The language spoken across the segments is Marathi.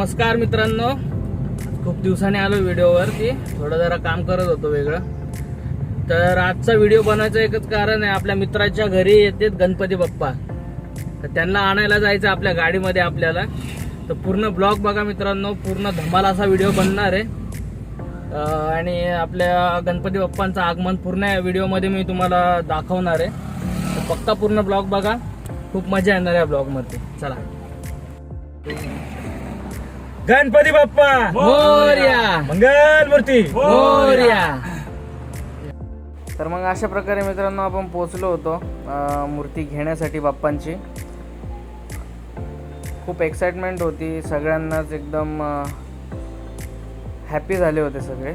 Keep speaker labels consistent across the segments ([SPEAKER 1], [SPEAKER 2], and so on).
[SPEAKER 1] नमस्कार मित्रांनो. खूप दिवसांनी आलो व्हिडिओवरती. थोडं जरा काम करत होतो वेगळं. तर आजचा व्हिडिओ बनवायचं एकच कारण आहे आपल्या मित्राच्या घरी येतात गणपती बाप्पा. तर त्यांना आणायला जायचं आपल्या गाडीमध्ये आपल्याला. तर पूर्ण ब्लॉग बघा मित्रांनो पूर्ण धमाल असा व्हिडिओ बनणार आहे. आणि आपल्या गणपती बाप्पांचं आगमन पूर्ण या व्हिडिओमध्ये मी तुम्हाला दाखवणार आहे. तर पक्का पूर्ण ब्लॉग बघा. खूप मजा येणार या ब्लॉगमध्ये. चला.
[SPEAKER 2] गणपती बाप्पा.
[SPEAKER 1] मोरया.
[SPEAKER 2] मंगल मूर्ती.
[SPEAKER 1] मोरया. तर मग अशा प्रकारे मित्रांनो आपण पोहोचलो होतो अं, मूर्ती घेण्यासाठी बाप्पांची. खूप एक्साइटमेंट होती. सगळ्यांनाच एकदम हॅपी झाले होते सगळे.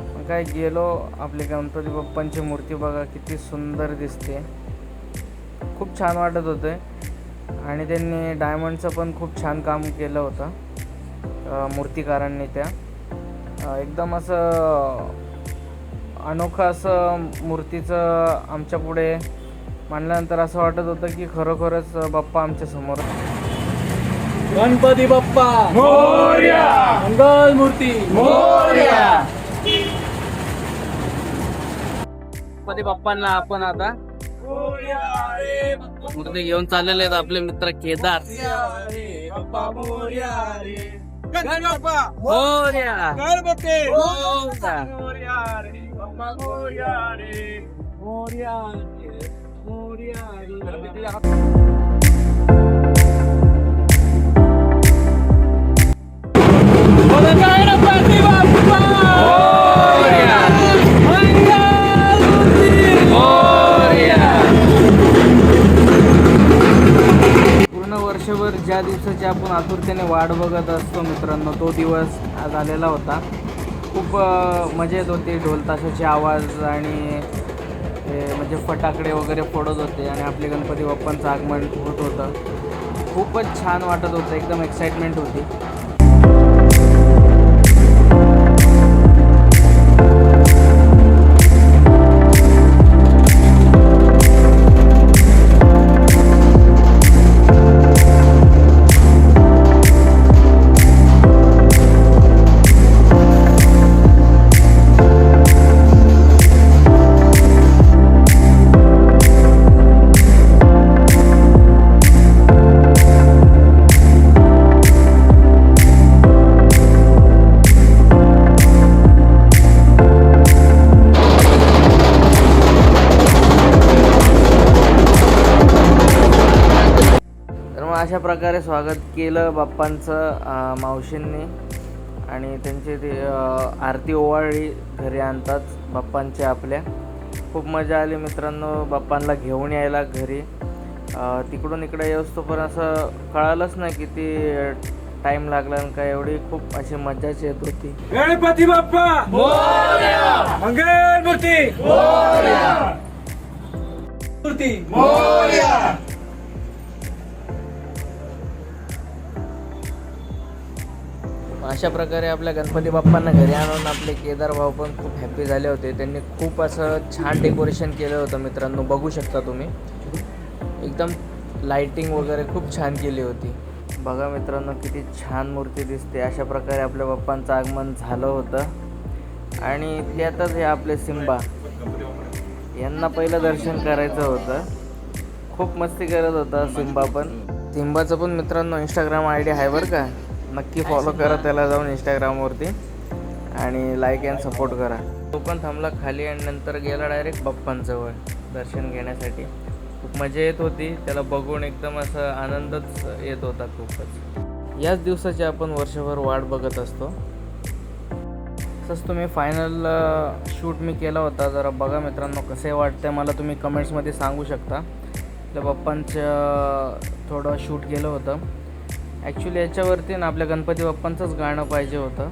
[SPEAKER 1] मग काय गेलो आपली गणपती बाप्पांची मूर्ती बघा किती सुंदर दिसते. खूप छान वाटत होते. आणि त्यांनी डायमंडचं पण खूप छान काम केलं होतं. मूर्तिकारांनी त्या. एकदम असं अनोखं असं मूर्तीचं आमच्या पुढे मांडल्यानंतर असं वाटत होतं की खरोखरच बाप्पा आमच्यासमोर.
[SPEAKER 2] गणपती बाप्पा!
[SPEAKER 1] मोरया!
[SPEAKER 2] मंगल मूर्ती
[SPEAKER 1] मोरया! गणपती बाप्पांना आपण आता मूर्ती घेऊन चाललेले आहेत आपले मित्र केदार. मोरया. ज्या दिवसाची आपण आतुरतेने वाट बघत असतो मित्रांनो तो दिवस आज आलेला होता. खूप मजेत होती ढोलताशाचे आवाज आणि म्हणजे फटाकडे वगैरे फोडत होते आणि आपले गणपती बाप्पांचं आगमन होत होतं. खूपच छान वाटत होतं एकदम एक्साइटमेंट होती. अशा प्रकारे स्वागत केलं बाप्पांचं मावशींनी. आणि त्यांची ती आरती ओवाळली घरी आणतात बाप्पांच्या आपल्या. खूप मजा आली मित्रांनो बाप्पांना घेऊन यायला घरी. तिकडून इकडे येऊस्तोपर असं कळालंच नाही किती टाईम लागला आणि काय एवढी खूप अशी मजाच येत होती.
[SPEAKER 2] गणपती बाप्पा! मंगल मूर्ती! मूर्ती
[SPEAKER 1] अशा प्रकारे आपल्या गणपती बाप्पांना घरी आणून आपले केदार भाऊ पण खूप हॅप्पी झाले होते. त्यांनी खूप असं छान डेकोरेशन केलं होतं मित्रांनो. बघू शकता तुम्ही. एकदम लाइटिंग वगैरे खूप छान केली होती. बघा मित्रांनो किती छान मूर्ती दिसते. अशा प्रकारे आपल्या बाप्पांचं आगमन झालं होतं. आणि त्यातच हे आपले सिंबा. यांना पहिलं दर्शन करायचं होतं. खूप मस्ती करत होता सिंबा पण. सिंबाचं पण मित्रांनो इंस्टाग्राम आय डी आहे बरं का. नक्की फॉलो करा त्याला जाऊन इंस्टाग्रामवरती आणि लाईक अँड सपोर्ट करा. तो पण थांबला खाली आणि नंतर गेला डायरेक्ट बाप्पांजवळ दर्शन घेण्यासाठी. खूप मजा येत होती. त्याला बघून एकदम असं आनंदच येत होता खूपच. याच दिवसाची आपण वर्षभर वाट बघत असतो. तसंच तुम्ही फायनल शूट मी केला होता. जरा बघा मित्रांनो कसे वाटते मला तुम्ही कमेंट्समध्ये सांगू शकता. आपल्या बाप्पांचं थोडं शूट केलं होतं. ॲक्च्युली याच्यावरती ना आपल्या गणपती बाप्पांचंच गाणं पाहिजे होतं.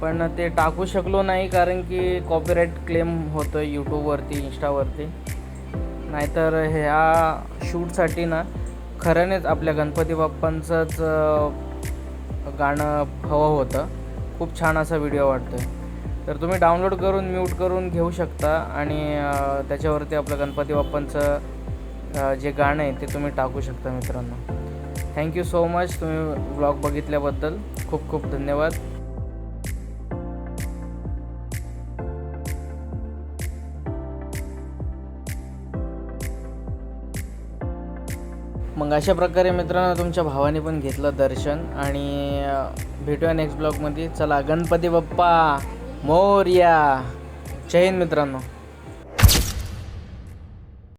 [SPEAKER 1] पण ते टाकू शकलो नाही कारण की कॉपीराईट क्लेम होतं यूट्यूबवरती इंस्टावरती नाहीतर ह्या शूटसाठी ना खऱ्यानेच आपल्या गणपती बाप्पांचंच गाणं हवं होतं. खूप छान असा व्हिडिओ वाटतो आहे तर तुम्ही डाउनलोड करून म्यूट करून घेऊ शकता आणि त्याच्यावरती आपलं गणपती बाप्पांचं जे गाणं आहे ते तुम्ही टाकू शकता मित्रांनो. थँक्यू सो मच तुम्ही ब्लॉग बघितल्याबद्दल खूप खूप धन्यवाद. मग अशा प्रकारे मित्रांनो तुमच्या भावाने पण घेतलं दर्शन आणि भेटूया नेक्स्ट ब्लॉगमध्ये चला गणपती बाप्पा मोर्या. जय हिंद मित्रांनो.